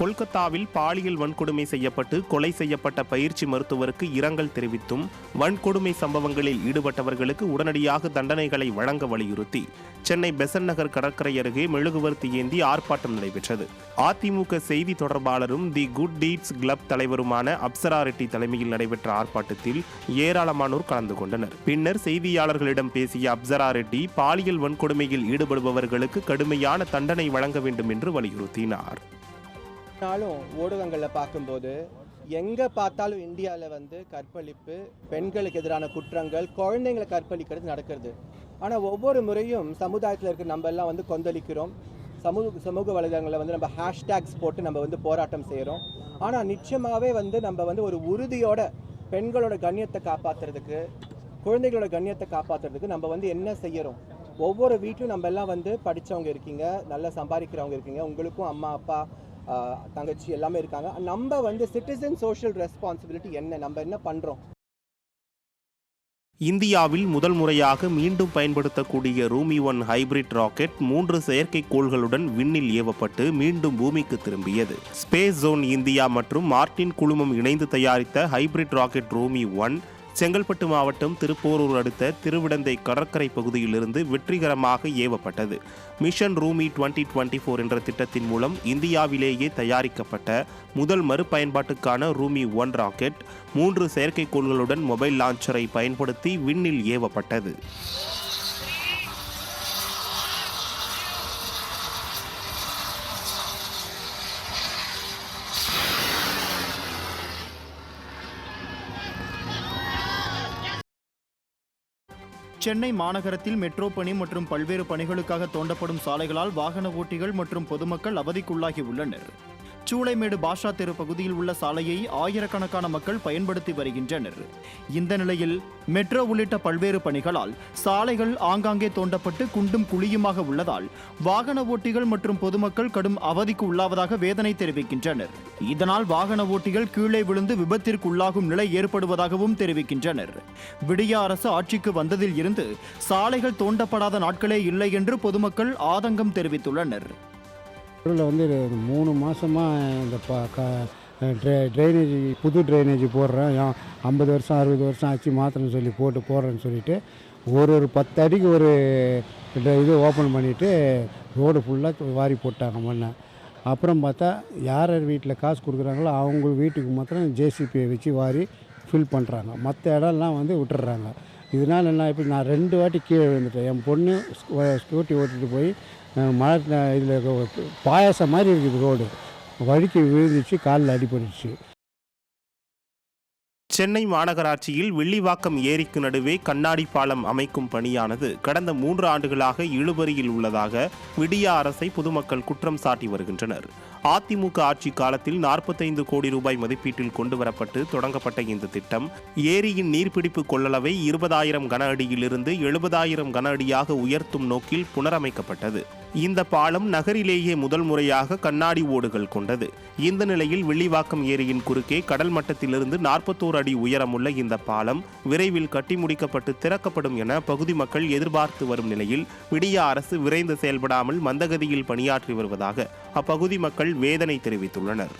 கொல்கத்தாவில் பாலியல் வன்கொடுமை செய்யப்பட்டு கொலை செய்யப்பட்ட பயிற்சி மருத்துவருக்கு இரங்கல் தெரிவித்தும் வன்கொடுமை சம்பவங்களில் ஈடுபட்டவர்களுக்கு உடனடியாக தண்டனைகளை வழங்க வலியுறுத்தி சென்னை பெசன் நகர் கடற்கரை அருகே மெழுகுவர்த்தி ஏந்தி ஆர்ப்பாட்டம் நடைபெற்றது. அதிமுக செய்தி தொடர்பாளரும் தி குட் டீட்ஸ் கிளப் தலைவருமான அப்சரா ரெட்டி தலைமையில் நடைபெற்ற ஆர்ப்பாட்டத்தில் ஏராளமானோர் கலந்து கொண்டனர். பின்னர் செய்தியாளர்களிடம் பேசிய அப்சரா ரெட்டி பாலியல் வன்கொடுமையில் ஈடுபடுபவர்களுக்கு கடுமையான தண்டனை வழங்க வேண்டும் என்று வலியுறுத்தினார். நாளும் ஊடகங்களில் பார்க்கும்போது எங்கே பார்த்தாலும் இந்தியாவில் வந்து கற்பழிப்பு பெண்களுக்கு எதிரான குற்றங்கள் குழந்தைங்களை கற்பழிக்கிறது நடக்கிறது. ஆனால் ஒவ்வொரு முறையும் சமுதாயத்தில் இருக்க நம்ம எல்லாம் வந்து கொந்தளிக்கிறோம். சமூக சமூக வலைதளங்களில் வந்து நம்ம ஹேஷ்டேக்ஸ் போட்டு நம்ம வந்து போராட்டம் செய்கிறோம் ஆனால் நிச்சயமாகவே வந்து நம்ம வந்து ஒரு உறுதியோட பெண்களோட கண்ணியத்தை காப்பாற்றுறதுக்கு குழந்தைகளோட கண்ணியத்தை காப்பாற்றுறதுக்கு நம்ம வந்து என்ன செய்கிறோம் ஒவ்வொரு வீட்லையும் நம்ம எல்லாம் வந்து படித்தவங்க இருக்கீங்க நல்லா சம்பாதிக்கிறவங்க இருக்கீங்க உங்களுக்கும் அம்மா அப்பா தங்கச்சி எல்லாமே இருக்காங்க. நம்ம வந்து சிட்டிசன் சோஷியல் ரெஸ்பான்சிபிலிட்டி என்ன? நம்ம என்ன பண்ணுறோம் இந்தியாவில் முதல் முறையாக மீண்டும் பயன்படுத்தக்கூடிய ரூமி ஒன் ஹைபிரிட் ராக்கெட் மூன்று செயற்கைக்கோள்களுடன் விண்ணில் ஏவப்பட்டு மீண்டும் பூமிக்கு திரும்பியது. ஸ்பேஸ் ஜோன் இந்தியா மற்றும் மார்டின் குழுமம் இணைந்து தயாரித்த hybrid rocket Rhumi one Chengalpattu மாவட்டம் திருப்போரூர் அடுத்த திருவிடந்தை கடற்கரை பகுதியிலிருந்து வெற்றிகரமாக ஏவப்பட்டது. மிஷன் ரூமி 2024 டுவெண்ட்டி ஃபோர் என்ற திட்டத்தின் மூலம் இந்தியாவிலேயே தயாரிக்கப்பட்ட முதல் மறுபயன்பாட்டுக்கான ரூமி ஒன் ராக்கெட் மூன்று செயற்கைக்கோள்களுடன் மொபைல் லான்ச்சரை பயன்படுத்தி விண்ணில் ஏவப்பட்டது. சென்னை மாநகரத்தில் மெட்ரோ பணி மற்றும் பல்வேறு பணிகளுக்காக தோண்டப்படும் சாலைகளால் வாகன ஓட்டிகள் மற்றும் பொதுமக்கள் அவதிக்குள்ளாகி உள்ளனர். சூளைமேடு பாஷா தெரு பகுதியில் உள்ள சாலையை ஆயிரக்கணக்கான மக்கள் பயன்படுத்தி வருகின்றனர். இந்த நிலையில் மெட்ரோ உள்ளிட்ட பல்வேறு பணிகளால் சாலைகள் ஆங்காங்கே தோண்டப்பட்டு குண்டும் குழியுமாக உள்ளதால் வாகன ஓட்டிகள் மற்றும் பொதுமக்கள் கடும் அவதிக்கு உள்ளாவதாக வேதனை தெரிவிக்கின்றனர். இதனால் வாகன ஓட்டிகள் கீழே விழுந்து விபத்திற்கு உள்ளாகும் நிலை ஏற்படுவதாகவும் தெரிவிக்கின்றனர். விடிய அரசு ஆட்சிக்கு வந்ததில் இருந்து சாலைகள் தோண்டப்படாத நாட்களே இல்லை என்று பொதுமக்கள் ஆதங்கம் தெரிவித்துள்ளனர். ஊரில் வந்து மூணு மாதமாக இந்த ப க ட்ரை ட்ரைனேஜ் புது ட்ரைனேஜ் போடுறேன். ஐம்பது வருஷம் அறுபது வருஷம் ஆச்சு மாத்திரன்னு சொல்லி போட்டு போடுறேன்னு சொல்லிட்டு ஒரு ஒரு பத்து அடிக்கு ஒரு இது ஓப்பன் பண்ணிவிட்டு ரோடு ஃபுல்லாக வாரி போட்டாங்க மண்ணை. அப்புறம் பார்த்தா யார் யார் வீட்டில் காசு கொடுக்குறாங்களோ அவங்க வீட்டுக்கு மாத்திரம் ஜேசிபியை வச்சு வாரி ஃபில் பண்ணுறாங்க மற்ற இடம்லாம் வந்து விட்டுறாங்க இதனால் என்ன இப்போ நான் ரெண்டு வாட்டி கீழே விழுந்துட்டேன். என் பொண்ணு ஸ்கூட்டி ஓட்டிட்டு போய் மழை இதில் பாயாசம் மாதிரி இருக்குது ரோடு. வழுக்கி விழுந்துச்சு காலில் அடிபட்டுச்சு சென்னை மாநகராட்சியில் வில்லிவாக்கம் ஏரிக்கு நடுவே கண்ணாடி பாலம் அமைக்கும் பணியானது கடந்த மூன்று ஆண்டுகளாக இழுபறியில் உள்ளதாக விடியா அரசை பொதுமக்கள் குற்றம் சாட்டி வருகின்றனர். அதிமுக ஆட்சி காலத்தில் நாற்பத்தைந்து கோடி ரூபாய் மதிப்பீட்டில் கொண்டுவரப்பட்டு தொடங்கப்பட்ட இந்த திட்டம் ஏரியின் நீர்பிடிப்பு கொள்ளளவை இருபதாயிரம் கன அடியிலிருந்து எழுபதாயிரம் கன அடியாக உயர்த்தும் நோக்கில் புனரமைக்கப்பட்டது. இந்த பாலம் நகரிலேயே முதல் முறையாக கண்ணாடி ஓடுகள் கொண்டது. இந்த நிலையில் வெள்ளிவாக்கம் ஏரியின் குறுக்கே கடல் மட்டத்திலிருந்து நாற்பத்தோரு அடி உயரமுள்ள இந்த பாலம் விரைவில் கட்டி முடிக்கப்பட்டு திறக்கப்படும் என பகுதி மக்கள் எதிர்பார்த்து வரும் நிலையில் விடிய அரசு விரைந்து செயல்படாமல் மந்தகதியில் பணியாற்றி வருவதாக அப்பகுதி மக்கள் வேதனை தெரிவித்துள்ளனர்.